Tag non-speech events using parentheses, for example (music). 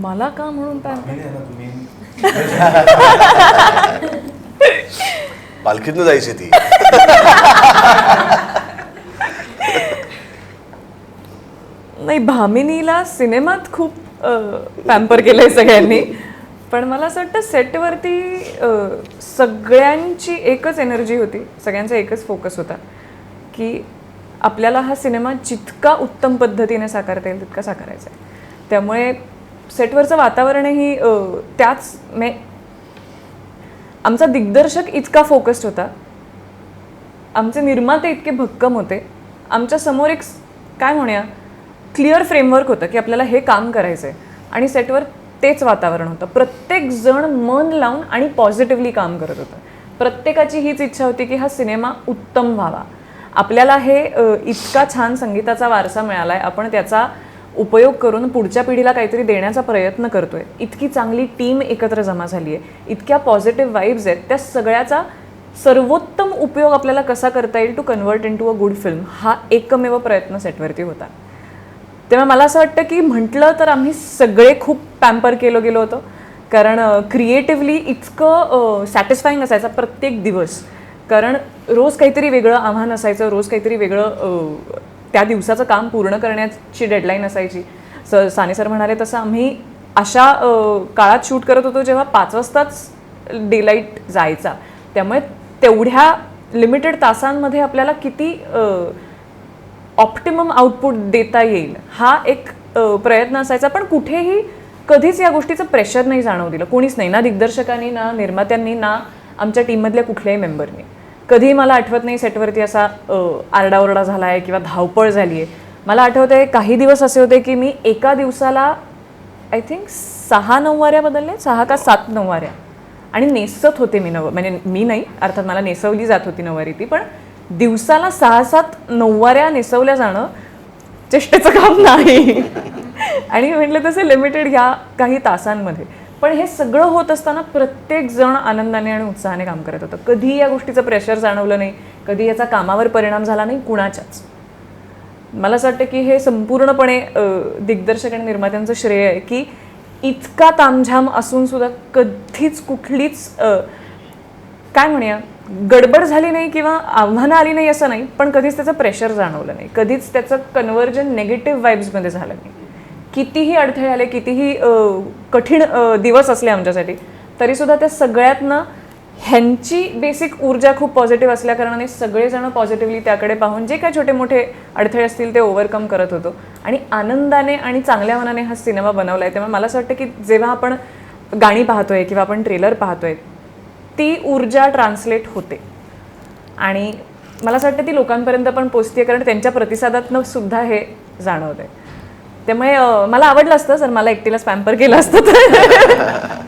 मला का म्हणून (laughs) पालखीतनं जायची ती. नाही भामिनीला सिनेमात खूप पॅम्पर केलंय सगळ्यांनी. पण मला असं वाटतं सेटवरती सगळ्यांची एकच एनर्जी होती. सगळ्यांचा एकच फोकस होता. की आपल्याला हा सिनेमा जितका उत्तम पद्धतीने साकारता येईल तितका साकारायचा आहे. त्यामुळे सेटवरचं वातावरणही त्याच मे आमचा दिग्दर्शक इतका फोकस्ड होता. आमचे निर्माते इतके भक्कम होते. आमच्यासमोर एक काय म्हणूया क्लिअर फ्रेमवर्क होतं की आपल्याला हे काम करायचं आहे आणि सेटवर तेच वातावरण होतं. प्रत्येक जण मन लावून आणि पॉझिटिव्हली काम करत होतं. प्रत्येकाची हीच इच्छा होती की हा सिनेमा उत्तम व्हावा. आपल्याला हे इतका छान संगीताचा वारसा मिळाला आहे आपण त्याचा उपयोग करून पुढच्या पिढीला काहीतरी देण्याचा प्रयत्न करतोय. इतकी चांगली टीम एकत्र जमा झाली आहे इतक्या पॉझिटिव्ह वाईब्स आहेत. त्या सगळ्याचा सर्वोत्तम उपयोग आपल्याला कसा करता येईल to convert into a good film हा एकमेव प्रयत्न सेटवरती होता. तेव्हा मला असं वाटतं की म्हटलं तर आम्ही सगळे खूप पॅम्पर केलो गेलो होतो. कारण क्रिएटिव्हली इतकं सॅटिस्फाईंग असायचा प्रत्येक दिवस. कारण रोज काहीतरी वेगळं आव्हान असायचं रोज काहीतरी वेगळं त्या दिवसाचं काम पूर्ण करण्याची डेडलाईन असायची. स साने सर म्हणाले तसं आम्ही अशा काळात शूट करत होतो जेव्हा पाच वाजताच डेलाईट जायचा. त्यामुळे तेवढ्या लिमिटेड तासांमध्ये आपल्याला किती ऑप्टिमम आउटपुट देता येईल हा एक प्रयत्न असायचा. पण कुठेही कधीच या गोष्टीचं प्रेशर नाही जाणवू दिलं. कोणीच नाही. ना दिग्दर्शकांनी ना निर्मात्यांनी ना आमच्या टीममधल्या कुठल्याही मेंबरनी कधीही मला आठवत नाही सेटवरती असा आरडाओरडा झाला आहे किंवा धावपळ झाली आहे मला आठवत आहे काही दिवस असे होते की मी एका दिवसाला आय थिंक सहा नऊवाऱ्या बदलले सहा का सात नऊवाऱ्या. आणि नेसत होते मी नव म्हणजे मी नाही अर्थात मला नेसवली जात होती नऊवारी ती पण दिवसाला सहा सात नऊवाऱ्या नेसवल्या जाणं चेष्टेचं काम नाही. आणि म्हटलं तसं लिमिटेड ह्या काही तासांमध्ये. पण हे सगळं होत असताना प्रत्येक जण आनंदाने आणि उत्साहाने काम करत होतं. कधी या गोष्टीचं प्रेशर जाणवलं नाही कधी याचा कामावर परिणाम झाला नाही कुणाच्याच. मला असं वाटतं की हे संपूर्णपणे दिग्दर्शक आणि निर्मात्यांचं श्रेय आहे की इतका तामझाम असून सुद्धा कधीच कुठलीच काय म्हणूया गडबड झाली नाही किंवा आव्हानं आली नाही असं नाही पण कधीच त्याचं प्रेशर जाणवलं नाही. कधीच त्याचं कन्व्हर्जन नेगेटिव्ह वाईब्समध्ये झालं नाही. कितीही अडथळे आले कितीही कठीण दिवस असले आमच्यासाठी तरीसुद्धा त्या सगळ्यातनं ह्यांची बेसिक ऊर्जा खूप पॉझिटिव्ह असल्याकारणाने सगळेजण पॉझिटिव्हली त्याकडे पाहून जे काय छोटे मोठे अडथळे असतील ते ओव्हरकम करत होतो. आणि आनंदाने आणि चांगल्या मनाने हा सिनेमा बनवला आहे त्यामुळे मला असं वाटतं की जेव्हा आपण गाणी पाहतोय किंवा आपण ट्रेलर पाहतोय ती ऊर्जा ट्रान्सलेट होते. आणि मला असं वाटतं ती लोकांपर्यंत पण पोचते कारण त्यांच्या प्रतिसादातनं सुद्धा हे जाणवतंय. त्यामुळे मला आवडलं असतं सर मला एकटीला स्पॅम्पर केलं असतं तर. (laughs)